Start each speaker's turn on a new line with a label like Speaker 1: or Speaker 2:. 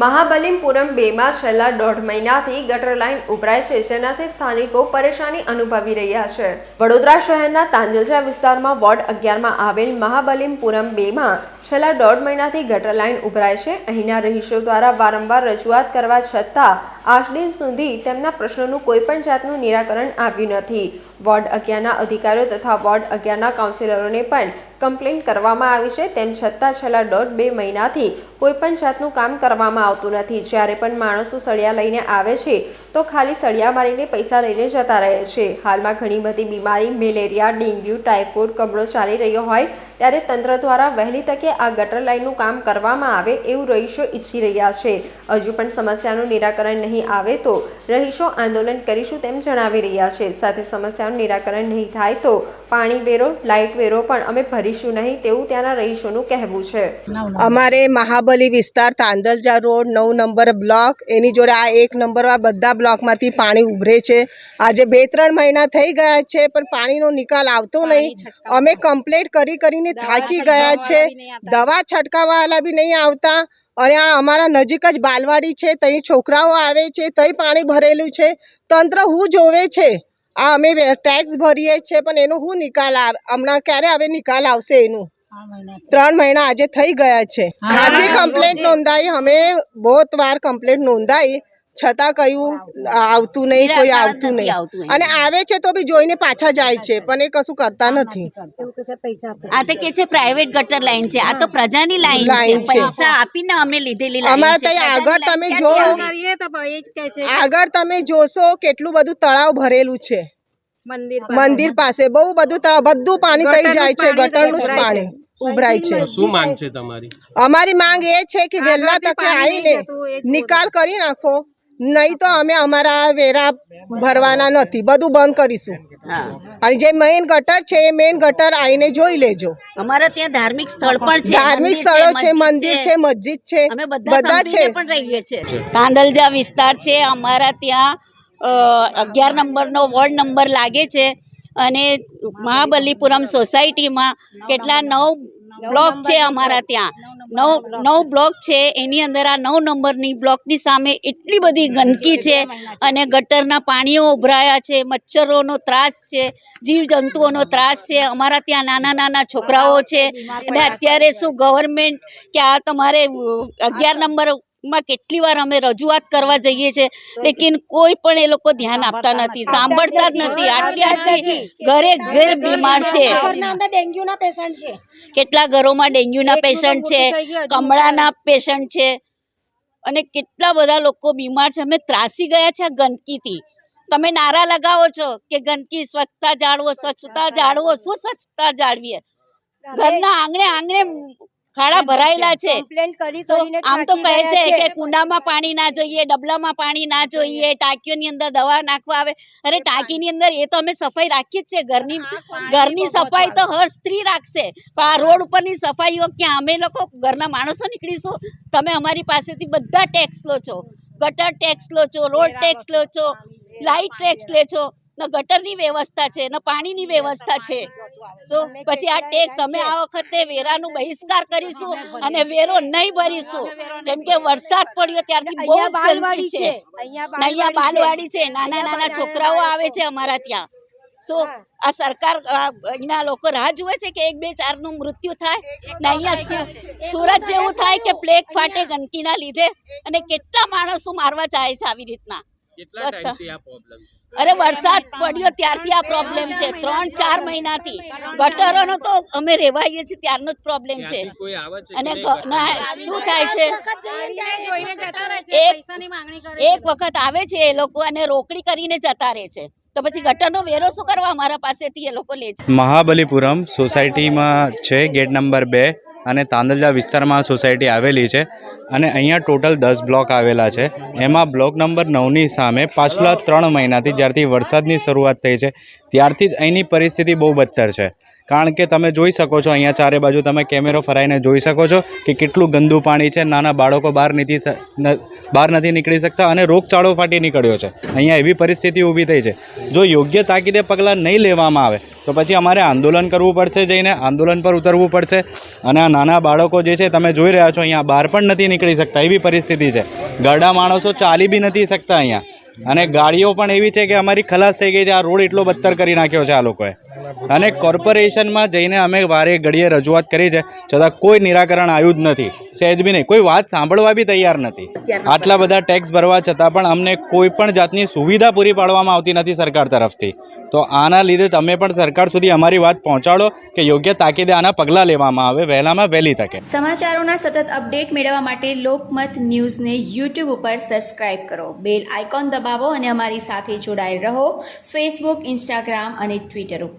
Speaker 1: મહાબલિપુરમ બેમાં છેલ્લા દોઢ મહિનાથી ગટર લાઇન ઉભરાય છે, જેનાથી સ્થાનિકો પરેશાની અનુભવી રહ્યા છે. વડોદરા શહેરના તાંજલજા વિસ્તારમાં વોર્ડ અગિયારમાં આવેલ મહાબલીમપુરમ બેમાં છેલ્લા દોઢ મહિનાથી ગટર લાઇન ઉભરાય છે. અહીંના રહીશો દ્વારા વારંવાર રજૂઆત કરવા છતાં આજ દિન સુધી તેમના પ્રશ્નોનું કોઈ પણ જાતનું નિરાકરણ આવ્યું નથી. વોર્ડ અગિયારના અધિકારીઓ તથા વોર્ડ અગિયારના કાઉન્સિલરોને પણ કમ્પ્લેન કરવામાં આવી છે. તેમ છતાં છેલ્લા દોઢ બે મહિનાથી કોઈ પણ જાતનું કામ કરવામાં આવતું નથી. જ્યારે પણ માણસો સળિયા લઈને આવે છે, તો ખાલી સળિયા મારીને પૈસા લઈને જતા રહે છે. હાલમાં ઘણી બધી બીમારી, મેલેરિયા, ડેન્ગ્યુ ટાઇફોઇડ કમળો ચાલી રહ્યો હોય ત્યારે તંત્ર દ્વારા વહેલી તકે આ ગટર લાઇનનું કામ કરવામાં આવે એવું રહીશો ઈચ્છી રહ્યા છે. હજુ પણ સમસ્યાનું નિરાકરણ નહીં આવે તો રહીશો આંદોલન કરીશું તેમ જણાવી રહ્યા છે. સાથે સમસ્યાનું નિરાકરણ નહીં થાય તો પાણી વેરો, લાઇટ વેરો પણ અમે ભરીશું નહીં તેવું ત્યાંના રહીશોનું કહેવું છે.
Speaker 2: અમારે મહાબલી વિસ્તાર તાંદલજા રોડ નવ નંબર બ્લોક, એની જોડે આ એક નંબર આ બધા બ્લોકમાંથી પાણી ઉભરે છે. આજે બે ત્રણ મહિના થઈ ગયા છે, પણ પાણીનો નિકાલ આવતો નહીં. અમે કમ્પ્લેટ કરી કરીને થાકી ગયા છે. દવા છંટકાવવાવાળા બી નહીં આવતા. અને આ અમારા નજીક જ બાલવાડી છે ત્યાં છોકરાઓ આવે છે ત્યાં પાણી ભરેલું છે. તંત્ર હું જોવે છે? આ અમે ટેક્સ ભરીએ છીએ પણ એનો શું નિકાલ આવે હમણાં ક્યારે હવે નિકાલ આવશે એનું? ત્રણ મહિના આજે થઈ ગયા છે. ખાસી કમ્પ્લેન્ટ નોંધાઈ અમે બહુ વાર કમ્પ્લેન્ટ નોંધાઈ. છતાં કયું આવતું નહીં કોઈ આવતું નહીં. અને આવે છે તો બી જોઈને પાછા જાય છે પણ એ કશું કરતા નથી.
Speaker 3: આ તો કે છે પ્રાઇવેટ ગટર લાઈન છે. આ તો પ્રજાની લાઈન છે.
Speaker 2: લાઈન છે.
Speaker 3: પૈસા આપીને અમે લીધેલી
Speaker 2: અમારે ત્યાં આગળ તમે જો? આગળ તમે જોશો કેટલું બધું તળાવ ભરેલું છે. મંદિર પાસે બહુ બધું તળાવ બધું પાણી થઈ જાય છે ગટરનું જ પાણી ઉભરાય છે.
Speaker 4: શું માંગ છે તમારી?
Speaker 2: અમારી માંગ એ છે કે વહેલા તકે આવીને નિકાલ કરી નાખો. નહીં તો અમે અમારા વેરા ભરવાના નથી. બધું બંધ કરીશું. અને જે મેઇન ગટર છે એ મેઇન ગટર આવીને જોઈ લેજો.
Speaker 3: અમારા ત્યાં ધાર્મિક સ્થળ પણ છે.
Speaker 2: ધાર્મિક સ્થળો છે મંદિર છે. મસ્જિદ છે
Speaker 3: બધા
Speaker 2: છે.
Speaker 3: તાંદલજા વિસ્તાર છે અમારા ત્યાં અગિયાર નંબરનો વોર્ડ નંબર લાગે છે. અને મહાબલીપુરમ સોસાયટીમાં કેટલા નવ બ્લોક છે અમારા ત્યાં. નવ નવ બ્લોક છે એની અંદર આ નવ નંબરની બ્લોકની સામે એટલી બધી ગંદકી છે અને ગટરના પાણીઓ ઉભરાયા છે મચ્છરોનો ત્રાસ છે જીવજંતુઓનો ત્રાસ છે અમારા ત્યાં નાના નાના છોકરાઓ છે. અને અત્યારે શું ગવર્મેન્ટ કે આ તમારે અગિયાર અગિયાર નંબરમાં કેટલી વાર અમે રજૂઆત કરવા જઈએ છીએ લેકિન કોઈ પણ એ લોકો ધ્યાન આપતા નથી. સાંભળતા જ નથી. આટલી આટલી ઘરે ઘેર બીમાર છે. કેટલા ઘરોમાં ડેન્ગ્યુના પેશન્ટ છે કમળાના પેશન્ટ છે. અને કેટલા બધા લોકો બીમાર છે. અમે ત્રાસી ગયા છે આ ગંદકીથી. તમે નારા લગાવો છો કે ગંદકી સ્વચ્છતા જાળવો સ્વચ્છતા જાળવો શું સ્વચ્છતા જાળવીએ ઘરના આંગણે આંગણે ખાડા ભરાયેલા છે. આમ તો કહે છે કે કુંડામાં પાણી ના જોઈએ ડબલામાં પાણી ના જોઈએ. ટાંકીઓની અંદર દવા નાખવા આવે. અરે ટાંકીની અંદર એ તો અમે સફાઈ રાખીએ જ છે. ઘરની ઘરની સફાઈ તો હર સ્ત્રી રાખશે. પણ આ રોડ ઉપરની સફાઈઓ ક્યાં? અમે લોકો ઘરના માણસો નીકળીશું. તમે અમારી પાસેથી બધા ટેક્સ લો છો. ગટર ટેક્સ લો છો રોડ ટેક્સ લો છો લાઇટ ટેક્સ લે છો. ન ગટરની વ્યવસ્થા છે ન પાણીની વ્યવસ્થા છે. પછી આ ટેક્સ અમે આ વખતે વેરાનું બહિષ્કાર કરીશું અને વેરો નહીં ભરીશું. કેમ કે વરસાદ પડ્યો ત્યારથી બહુ બાલવાડી છે. અહીંયા બાલવાડી છે. નાના નાના છોકરાઓ આવે છે અમારા ત્યાં. સો આ સરકાર અહીંના લોકો રાહ જુએ છે કે એક બે ચારનું મૃત્યુ થાય? ને અહીંયા સુરત જેવું થાય કે પ્લેગ ફાટે ગંદકીના લીધે? અને કેટલા માણસો મારવા ચાહે છે આવી રીતના?
Speaker 4: કેટલા ટાઈમથી આ પ્રોબ્લેમ
Speaker 3: અરે વરસાદ પડ્યો ત્યારથી આ પ્રોબ્લેમ છે. ત્રણ ચાર મહિનાથી. ગટરોનો તો અમે રેવાઈએ છીએ ત્યારનો જ પ્રોબ્લેમ છે.
Speaker 4: ત્યાંથી કોઈ આવે છે
Speaker 3: અને શું થાય છે? એક એક વખત આવે છે એ લોકો અને રોકડી કરીને જતા રહે છે. તો પછી ગટરનો વેરો શું કરવા અમારા પાસેથી એ લોકો લે છે?
Speaker 5: મહાબલીપુરમ સોસાયટીમાં છે ગેટ નંબર બે. અને તાંદલજા વિસ્તારમાં સોસાયટી આવેલી છે અને અહીંયા ટોટલ દસ બ્લોક આવેલા છે. એમાં બ્લોક નંબર નવની સામે પાછલા ત્રણ મહિનાથી જ્યારથી વરસાદની શરૂઆત થઈ છે, ત્યારથી જ અહીંની પરિસ્થિતિ બહુ બદતર છે. કારણ કે તમે જોઈ શકો છો અહીંયા ચારે બાજુ તમે કેમેરો ફરાઈને જોઈ શકો છો કે કેટલું ગંદુ પાણી છે. નાના બાળકો બહાર નથી બહાર નથી નીકળી શકતા અને રોગચાળો ફાટી નીકળ્યો છે. અહીંયા એવી પરિસ્થિતિ ઊભી થઈ છે. જો યોગ્ય તાકીદે પગલાં નહીં લેવામાં આવે, તો પછી અમારે આંદોલન કરવું પડશે જઈને આંદોલન પર ઉતરવું પડશે. અને આ નાના બાળકો જે છે, તમે જોઈ રહ્યા છો અહીંયા બહાર પણ નથી નીકળી શકતા. એવી પરિસ્થિતિ છે. ગરડા માણસો ચાલી બી નથી શકતા અહીંયા. અને ગાડીઓ પણ એવી છે કે અમારી ખલાસ થઈ ગઈ છે. આ રોડ એટલો બદતર કરી નાખ્યો છે આ લોકોએ. અને કોર્પોરેશનમાં જઈને અમે વારે ઘડીએ રજૂઆત કરી છે, છતાં કોઈ નિરાકરણ આવ્યું જ નથી. સહેજ બી નહીં, કોઈ વાત સાંભળવા બી તૈયાર નથી. આટલા બધા ટેક્સ ભરવા છતાં પણ અમને કોઈ પણ જાતની સુવિધા પૂરી પાડવામાં આવતી નથી સરકાર તરફથી. તો આના લીધે તમે પણ સરકાર સુધી અમારી વાત પહોંચાડો કે યોગ્ય તાકીદે આના પગલાં લેવામાં આવે, વહેલામાં વહેલી તકે.
Speaker 6: સમાચારોના સતત અપડેટ મેળવવા માટે લોકમત ન્યૂઝને યુટ્યુબ ઉપર સબસ્ક્રાઇબ કરો. બેલ આઇકોન દબાવો અને અમારી સાથે જોડાયેલ રહો. ફેસબુક ઇન્સ્ટાગ્રામ અને ટ્વિટર ઉપર.